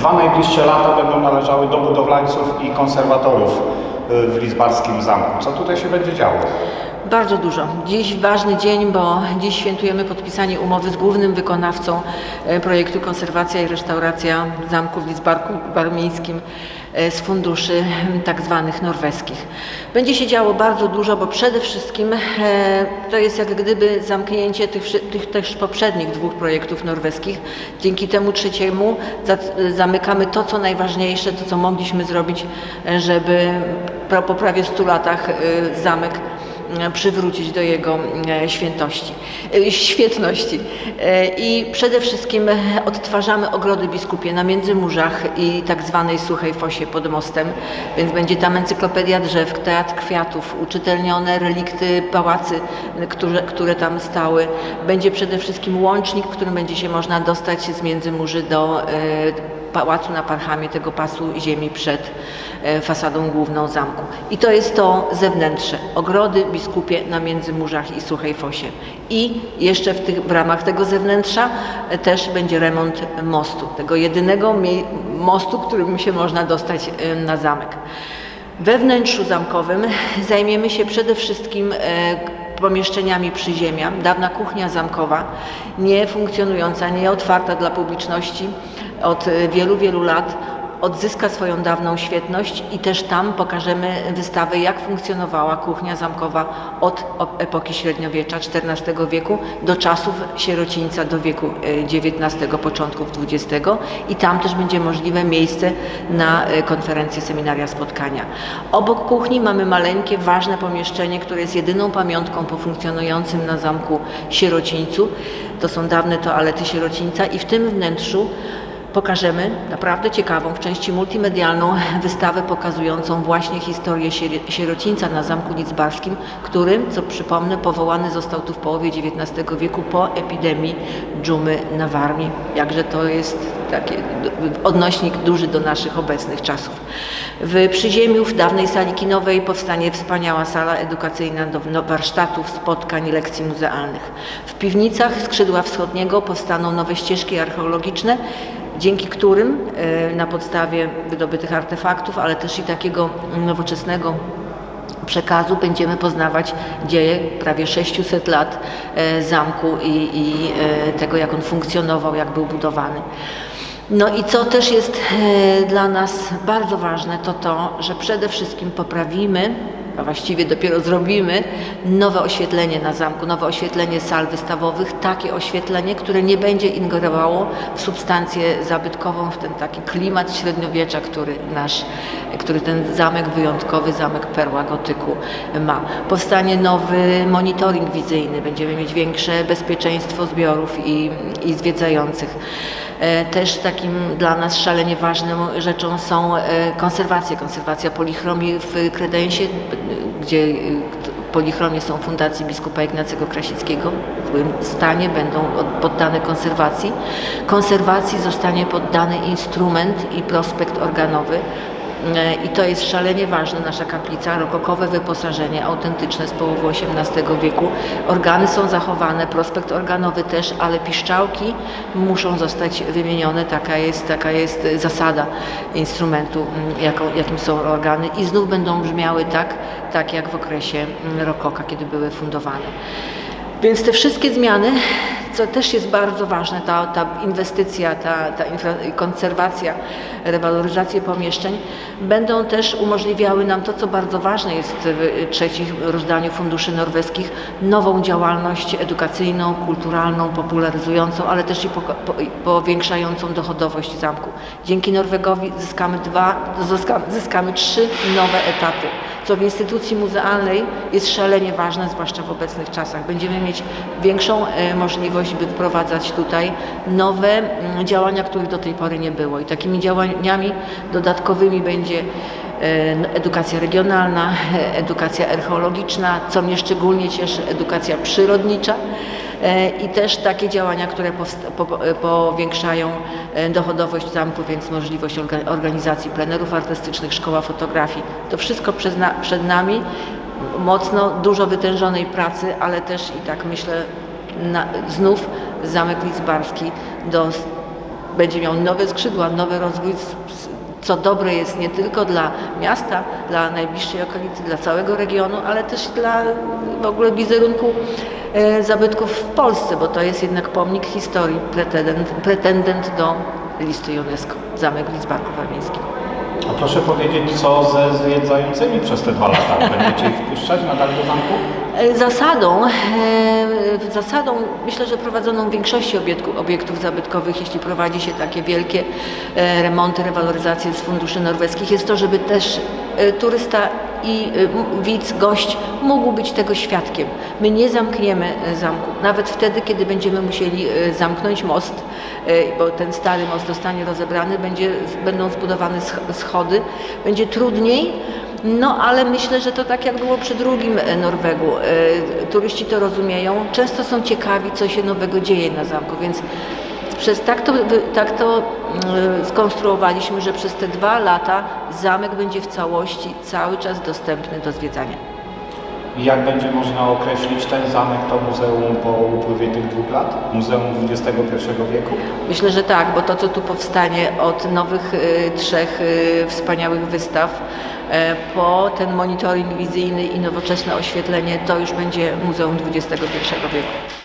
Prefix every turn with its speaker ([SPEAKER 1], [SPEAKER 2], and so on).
[SPEAKER 1] Dwa najbliższe lata będą należały do budowlańców i konserwatorów y, w Lizbarskim Zamku. Co tutaj się będzie działo?
[SPEAKER 2] Bardzo dużo. Dziś ważny dzień, bo dziś świętujemy podpisanie umowy z głównym wykonawcą e, projektu Konserwacja i Restauracja Zamku w Lidzbarku Warmińskim e, z funduszy tak zwanych norweskich. Będzie się działo bardzo dużo, bo przede wszystkim e, to jest jak gdyby zamknięcie tych, tych też poprzednich dwóch projektów norweskich. Dzięki temu trzeciemu za- zamykamy to, co najważniejsze, to, co mogliśmy zrobić, e, żeby po prawie 100 latach e, zamek e, przywrócić do jego e, świętości, e, świetności. E, I przede wszystkim odtwarzamy ogrody biskupie na Międzymurzach i tak zwanej Suchej Fosie pod mostem, więc będzie tam encyklopedia drzew, teatr kwiatów, uczytelnione relikty, pałacy, które, które tam stały. Będzie przede wszystkim łącznik, którym będzie się można dostać z Międzymurzy do pałacu na Parchamie, tego pasu ziemi przed e, fasadą główną zamku. I to jest to zewnętrze. Ogrody biskupie na Międzymurzach i Suchej Fosie. I jeszcze w, tych, w ramach tego zewnętrza e, też będzie remont mostu, tego jedynego mostu, którym się można dostać e, na zamek. We wnętrzu zamkowym zajmiemy się przede wszystkim pomieszczeniami przyziemia. Dawna kuchnia zamkowa, nie funkcjonująca, nie otwarta dla publiczności od e, wielu, wielu lat, odzyska swoją dawną świetność i też tam pokażemy wystawę, jak funkcjonowała kuchnia zamkowa od epoki średniowiecza XIV wieku do czasów sierocińca do wieku e, XIX, początków XX i tam też będzie możliwe miejsce na e, konferencje, seminaria, spotkania. Obok kuchni mamy maleńkie, ważne pomieszczenie, które jest jedyną pamiątką po funkcjonującym na zamku sierocińcu. To są dawne toalety sierocińca i w tym wnętrzu pokażemy naprawdę ciekawą, w części multimedialną wystawę pokazującą właśnie historię sier- sierocińca na Zamku Lidzbarskim, który, co przypomnę, powołany został tu w połowie XIX wieku po epidemii dżumy na Warmii. Jakże to jest taki odnośnik duży do naszych obecnych czasów. W przyziemiu w dawnej sali kinowej powstanie wspaniała sala edukacyjna do no- warsztatów, spotkań, lekcji muzealnych. W piwnicach skrzydła wschodniego powstaną nowe ścieżki archeologiczne, dzięki którym e, na podstawie wydobytych artefaktów, ale też i takiego nowoczesnego przekazu będziemy poznawać dzieje prawie 600 lat e, zamku i, i e, tego, jak on funkcjonował, jak był budowany. No i co też jest dla nas bardzo ważne, to to, że przede wszystkim poprawimy, a właściwie dopiero zrobimy nowe oświetlenie na zamku, nowe oświetlenie sal wystawowych, takie oświetlenie, które nie będzie ingerowało w substancję zabytkową, w ten taki klimat średniowiecza, który nasz, który ten zamek wyjątkowy, zamek perła gotyku ma. Powstanie nowy monitoring wizyjny, będziemy mieć większe bezpieczeństwo zbiorów i, i zwiedzających. E, Też takim dla nas szalenie ważną rzeczą są e, konserwacje. Konserwacja polichromii w Kredensie, gdzie e, polichromie są Fundacji Biskupa Ignacego Krasickiego. W złym stanie będą od- poddane konserwacji. Konserwacji zostanie poddany instrument i prospekt organowy. E, I to jest szalenie ważne, nasza kaplica, rokokowe wyposażenie, autentyczne z połowy XVIII wieku. Organy są zachowane, prospekt organowy też, ale piszczałki muszą zostać wymienione, taka jest, taka jest zasada instrumentu, jaką, jakim są organy i znów będą brzmiały tak, tak jak w okresie rokoka, kiedy były fundowane. Więc te wszystkie zmiany, co też jest bardzo ważne, ta, ta inwestycja, ta, ta infra, konserwacja, rewaloryzacja pomieszczeń, będą też umożliwiały nam to, co bardzo ważne jest w trzecim rozdaniu funduszy norweskich, nową działalność edukacyjną, kulturalną, popularyzującą, ale też i po, po, powiększającą dochodowość zamku. Dzięki Norwegowi zyskamy dwa, zyskamy, zyskamy trzy nowe etaty co w instytucji muzealnej jest szalenie ważne, zwłaszcza w obecnych czasach. Będziemy mieć większą e, możliwość, by wprowadzać tutaj nowe mm, działania, których do tej pory nie było. I takimi działaniami dodatkowymi będzie e, edukacja regionalna, edukacja archeologiczna, co mnie szczególnie cieszy, edukacja przyrodnicza. E, i też takie działania, które e, powiększają dochodowość zamku, więc możliwość orga- organizacji plenerów artystycznych, szkoła fotografii. To wszystko przed nami, mocno, dużo wytężonej pracy, ale też i tak myślę, na, znów Zamek Lidzbarski do będzie miał nowe skrzydła, nowy rozwój, co dobre jest nie tylko dla miasta, dla najbliższej okolicy, dla całego regionu, ale też dla w ogóle wizerunku e, zabytków w Polsce, bo to jest jednak pomnik historii, pretendent, pretendent do listy UNESCO, Zamek Lidzbarku Warmińskim.
[SPEAKER 1] A proszę powiedzieć, co ze zwiedzającymi przez te dwa lata? Będziecie ich wpuszczać nadal do zamku?
[SPEAKER 2] E, Zasadą, e, zasadą myślę, że prowadzoną w większości obiektu, obiektów zabytkowych, jeśli prowadzi się takie wielkie e, remonty, rewaloryzacje z funduszy norweskich, jest to, żeby też turysta i widz, gość mógł być tego świadkiem. My nie zamkniemy zamku, nawet wtedy, kiedy będziemy musieli zamknąć most, bo ten stary most zostanie rozebrany, będzie, będą zbudowane sch- schody, będzie trudniej, no ale myślę, że to tak jak było przy drugim e, Norwegu. E, Turyści to rozumieją, często są ciekawi, co się nowego dzieje na zamku, więc przez tak to, tak to mm, skonstruowaliśmy, że przez te dwa lata zamek będzie w całości cały czas dostępny do zwiedzania.
[SPEAKER 1] I jak będzie można określić ten zamek, to muzeum po upływie tych dwóch lat? Muzeum XXI wieku?
[SPEAKER 2] Myślę, że tak, bo to, co tu powstanie od nowych y, trzech y, wspaniałych wystaw, e, po ten monitoring wizyjny i nowoczesne oświetlenie, to już będzie Muzeum XXI wieku.